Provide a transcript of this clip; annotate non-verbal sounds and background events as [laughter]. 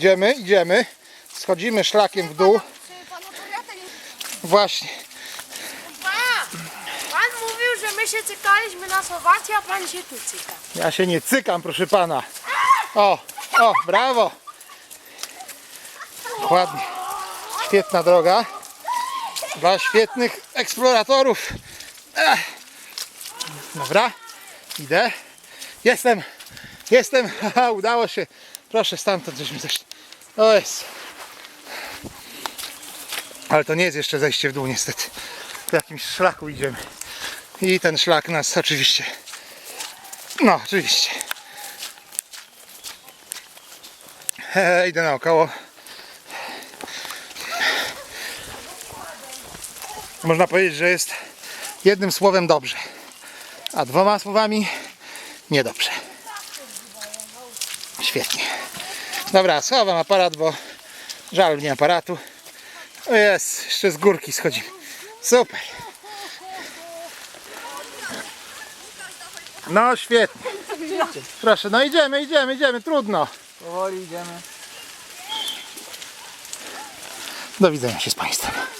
Idziemy, idziemy. Schodzimy szlakiem w dół. Właśnie. Pa! Pan mówił, że my się cykaliśmy na Słowacji, a pan się tu cyka. Ja się nie cykam, proszę pana. O, o, brawo. Ładnie. Świetna droga. Dla świetnych eksploratorów. Ech. Dobra, idę. Jestem, jestem. Haha, [laughs] udało się. Proszę stamtąd, żeśmy zeszli. O jest. Ale to nie jest jeszcze zejście w dół niestety. Po jakimś szlaku idziemy. I ten szlak nas oczywiście no, oczywiście. E, idę naokoło. Można powiedzieć, że jest jednym słowem dobrze, a dwoma słowami niedobrze. Świetnie. Dobra, schowam aparat, bo żal mnie aparatu. O jest, jeszcze z górki schodzimy. Super. No świetnie. Proszę, no idziemy, idziemy, idziemy, trudno. Powoli idziemy. Do widzenia się z Państwem.